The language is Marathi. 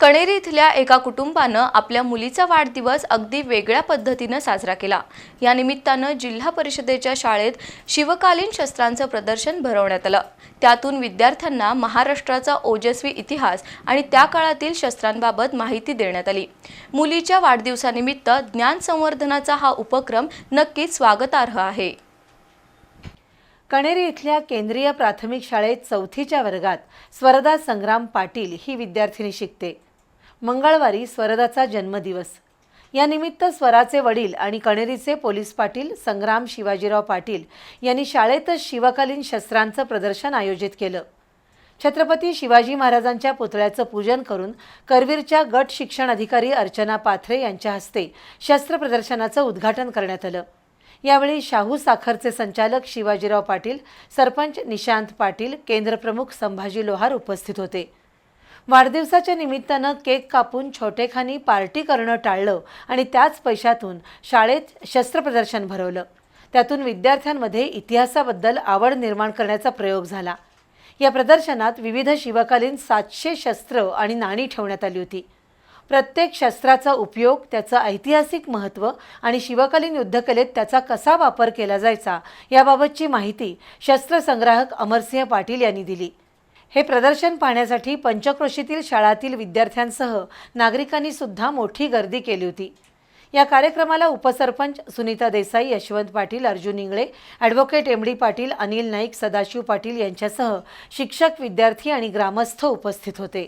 कणेरी इथल्या एका कुटुंबानं आपल्या मुलीचा वाढदिवस अगदी वेगळ्या पद्धतीनं साजरा केला. या निमित्तानं जिल्हा परिषदेच्या शाळेत शिवकालीन शस्त्रांचं प्रदर्शन भरवण्यात आलं. त्यातून विद्यार्थ्यांना महाराष्ट्राचा ओजस्वी इतिहास आणि त्या काळातील शस्त्रांबाबत माहिती देण्यात आली. मुलीच्या वाढदिवसानिमित्त ज्ञान संवर्धनाचा हा उपक्रम नक्कीच स्वागतार्ह आहे. कणेरी इथल्या केंद्रीय प्राथमिक शाळेत चौथीच्या वर्गात स्वरदा संग्राम पाटील ही विद्यार्थिनी शिकते. मंगळवारी स्वरदाचा जन्मदिवस. यानिमित्त स्वराचे वडील आणि कणेरीचे पोलीस पाटील संग्राम शिवाजीराव पाटील यांनी शाळेतच शिवकालीन शस्त्रांचं प्रदर्शन आयोजित केलं. छत्रपती शिवाजी महाराजांच्या पुतळ्याचं पूजन करून करवीरच्या गट शिक्षण अधिकारी अर्चना पाथरे यांच्या हस्ते शस्त्र प्रदर्शनाचं उद्घाटन करण्यात आलं. यावेळी शाहू साखरचे संचालक शिवाजीराव पाटील सरपंच निशांत पाटील केंद्रप्रमुख संभाजी लोहार उपस्थित होते. वाढदिवसाच्या निमित्तानं केक कापून छोटेखानी पार्टी करणं टाळलं आणि त्याच पैशातून शाळेत शस्त्रप्रदर्शन भरवलं. त्यातून विद्यार्थ्यांमध्ये इतिहासाबद्दल आवड निर्माण करण्याचा प्रयोग झाला. या प्रदर्शनात विविध शिवकालीन सातशे शस्त्र आणि नाणी ठेवण्यात आली होती. प्रत्येक शस्त्राचा उपयोग त्याचं ऐतिहासिक महत्त्व आणि शिवकालीन युद्धकलेत त्याचा कसा वापर केला जायचा याबाबतची माहिती शस्त्रसंग्राहक अमरसिंह पाटील यांनी दिली. हे प्रदर्शन पाहण्यासाठी पंचक्रोशीतील शाळातील विद्यार्थ्यांसह नागरिकांनी सुद्धा मोठी गर्दी केली होती. या कार्यक्रमाला उपसरपंच Sunita Desai Yashwant Patil Arjun Ingale advocate M D Patil Anil Naik Sadashiv Patil यांच्यासह शिक्षक विद्यार्थी आणि ग्रामस्थ उपस्थित होते.